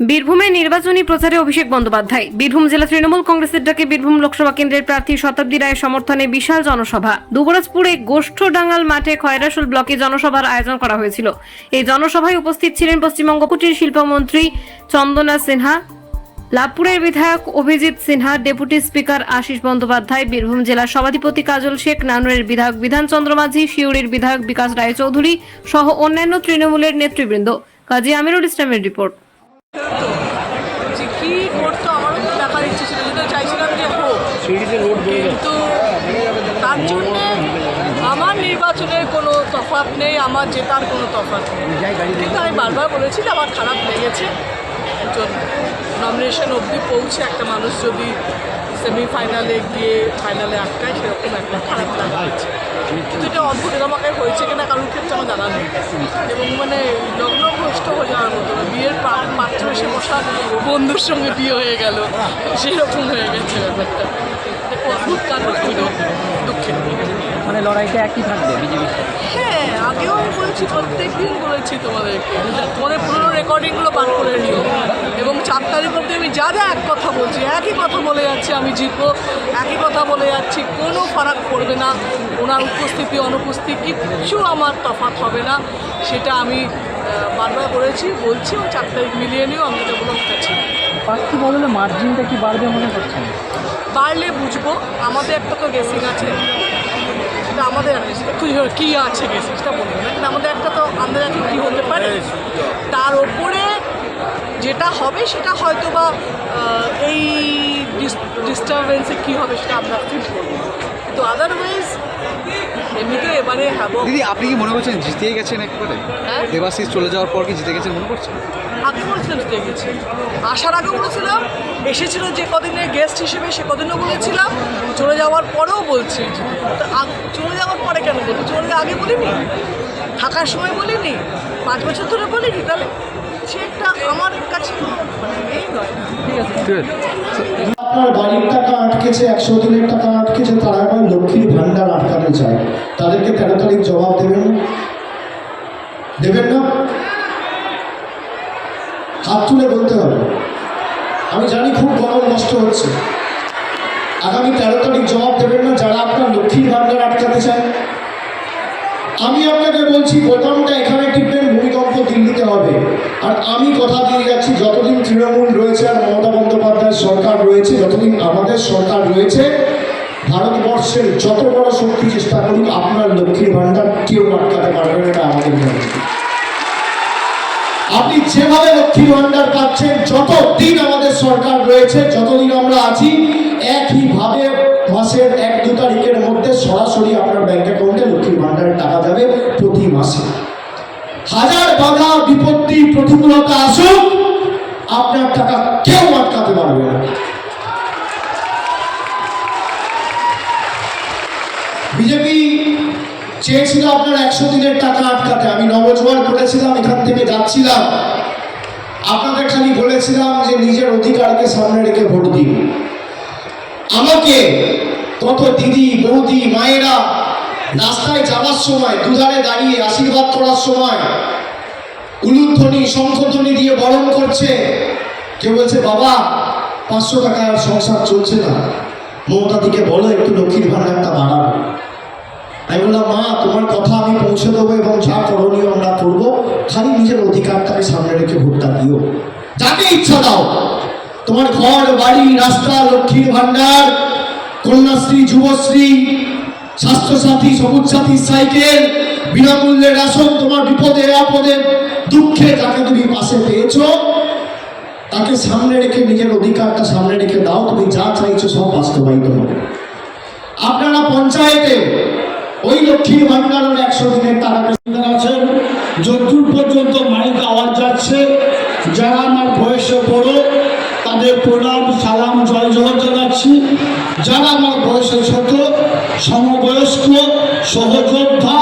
বীরভূমে নির্বাচনী প্রচারে অভিষেক বন্দ্যোপাধ্যায়। বীরভূম জেলা তৃণমূল কংগ্রেসের ডাকে বীরভূম লোকসভা কেন্দ্রের প্রার্থী শতাব্দী রায়ের সমর্থনে বিশাল জনসভা। দুবরাজপুরে গোষ্ঠডাঙ্গাল মাঠে খয়রাসুল ব্লকে জনসভার আয়োজন করা হয়েছিল। এই জনসভায় উপস্থিত ছিলেন পশ্চিমবঙ্গ কুটির শিল্পমন্ত্রী চন্দনা সিনহা, লাভপুরের বিধায়ক অভিজিৎ সিনহা, ডেপুটি স্পিকার আশিস বন্দ্যোপাধ্যায়, বীরভূম জেলার সভাধিপতি কাজল শেখ, নানুরের বিধায়ক বিধান চন্দ্র মাঝি শিউড়ির বিধায়ক বিকাশ রায়চৌধুরী সহ অন্যান্য তৃণমূলের নেতৃবৃন্দ। কাজী আমিরুল ইসলামের রিপোর্ট যে কি করতো আমারও তো দেখার ইচ্ছে ছিল যেটা চাইছিলাম যে হোক কিন্তু তার জন্য আমার নির্বাচনের কোনো তফাৎ নেই, আমার জেতার কোনো তফাৎ নেই। কিন্তু আমি বারবার বলেছি যে আমার খারাপ লেগেছে। একজন নমিনেশন অবধি পৌঁছে একটা মানুষ যদি সেমিফাইনালে গিয়ে ফাইনালে আটকায়, সেরকম একটা খারাপ লাগা কিন্তু এটা অদ্ভুত আমাকে হয়েছে কিনা কারোর ক্ষেত্রে আমার জানা নেই। এবং মানে লগ্নভ্রষ্ট হয়ে যাওয়ার মতো বিয়ের পাত্র এসে বসা বন্ধুর সঙ্গে বিয়ে হয়ে গেল সেরকম হয়ে গেছে ব্যাপারটা। অদ্ভুত কাজ ছিল দুঃখের। মানে লড়াইটা একই থাকবে বিজেপি হ্যাঁ আগেও বলেছি প্রত্যেক দিন বলেছি তোমাদেরকে। তোমাদের পুরোনো রেকর্ডিংগুলো বার করে নিও। এবং চার তারিখ অব্দি আমি যা যা এক কথা বলছি একই কথা বলে যাচ্ছি আমি জিতবো। একই কথা বলে যাচ্ছি কোনো ফারাক পড়বে না। ওনার উপস্থিতি অনুপস্থিতি কিচ্ছু আমার তফাৎ হবে না। সেটা আমি বারবার বলেছি বলছি ও চার তারিখ মিলিয়ে নিও আমি এটা বলে উঠেছি প্রার্থী বদলে মার্জিনটা কি বাড়বে মনে করছেন? বাড়লে বুঝব। আমাদের একটা তো গেসিং আছে। আমাদের একটু কী আছে সেটা বলব না কিন্তু আমাদের একটা তো আমাদের আছে কী হতে পারে তার ওপরে যেটা হবে সেটা হয়তো বা এই ডিস্টারবেন্সে কী হবে সেটা আমরা ফিল করব। কিন্তু আদারওয়াইজ এমনিতে এবারে হ্যাঁ দিদি আপনি কি মনে করছেন জিতেই গেছেন একবারে? হ্যাঁ? দেবাশিস চলে যাওয়ার পর কি জিতে গেছেন মনে করছেন? আগে বলেছিলাম জিতে গেছি। আসার আগে বলেছিলাম এসেছিল যে কদিনে গেস্ট হিসেবে সে কদিনও বলেছিলাম চলে যাওয়ার পরেও বলছি। তো চলে যাওয়ার পরে কেন বলি? চলে আগে বলিনি? থাকার সময় বলিনি? পাঁচ বছর ধরে বলিনি? তাহলে সে একটা আমার কাছে এই নয়। ঠিক আছে। আপনার বাড়ির টাকা আটকেছে একশো দিনের টাকা আটকেছে তারা আবার লক্ষ্মীর ভান্ডার আটকাতে চায় তাদেরকে তেরো তারিখ জবাব দেবেন না? দেবেন না হাত তুলে বলতে হবে। আমি জানি খুব গরম নষ্ট হচ্ছে। আগামী তেরো তারিখ জবাব দেবেন না যারা আপনার লক্ষ্মীর ভান্ডার আটকাতে চায়। আমি আপনাকে বলছি, বোতামটা এখানে টিপবেন, ভূমিকম্প দিল্লিতে হবে। আর আমি কথা দিয়ে যাচ্ছি, যতদিন তৃণমূল রয়েছে আর মমতা বন্দ্যোপাধ্যায়ের সরকার রয়েছে, যতদিন আমাদের সরকার রয়েছে, ভারতবর্ষের যত বড় শক্তি চেষ্টা করুক, আপনার লক্ষ্মীর ভাণ্ডার কেউ আটকাতে পারবে না, এটা আমাদের আপনি যেভাবে লক্ষ্মীর ভান্ডার পাচ্ছেন, যতদিন আমাদের সরকার রয়েছে, যতদিন আমরা আছি, একইভাবে মাসের এক, দু তারিখের মধ্যে সরাসরি আপনার ব্যাংক অ্যাকাউন্টে লক্ষ্মীর ভান্ডারের টাকা যাবে প্রতি মাসে। হাজার বাধা, বিপত্তি, প্রতিকূলতা আসুক, আপনার টাকা কেউ আটকাতে পারবে না বিজেপি চেয়েছিল আপনার একশো দিনের টাকা আটকাতে। আমি নবজোয়ার করেছিলাম এখান থেকে যাচ্ছিলাম। আপনাদের খালি বলেছিলাম যে নিজের অধিকারকে সামনে রেখে ভোট দিন। আমাকে কত দিদি, বৌদি, মায়েরা রাস্তায় যাওয়ার সময়, দুধারে দাঁড়িয়ে আশীর্বাদ করার সময় উলুধ্বনি, শঙ্খধ্বনি দিয়ে বরণ করছে। কেউ বলছে, বাবা, পাঁচশো টাকার সংসার চলছে না। মমতা দিকে বলো, একটু লক্ষ্মীর ভাণ্ডারটা বাড়াবো। আমি বললাম, মা, তোমার কথা আমি পৌঁছে দেবো এবং যা করণীয় আমরা করব, খালি নিজের অধিকারটাকে সামনে রেখে ভোটটা দিও। যাকে ইচ্ছা দাও। তোমার ঘর, বাড়ি, রাস্তা, লক্ষ্মীর ভাণ্ডার, কন্যাশ্রী, যুবশ্রী, স্বাস্থ্যসাথী সবুজ সাথী সাইকেল বিনামূল্যে রেশন, তোমার বিপদে, আপদে, দুঃখে তাকে তুমি পাশে পেয়েছ, তাকে সামনে রেখে নিজের অধিকারটা সামনে রেখে দাও। তুমি যা চাইছো সব বাস্তবায়িত হবে। আপনারা পঞ্চায়েতে ওই লক্ষ্মীর ভান্ডারের একশো দিনের তারা আছেন যতদূর পর্যন্ত মাইক আওয়াজ যাচ্ছে, যারা আমার বয়সে বড়, তাদের প্রণাম, সালাম, জয় জহর জানাচ্ছি। যারা আমার বয়সে ছোট, সমবয়স্ক, সহযোদ্ধা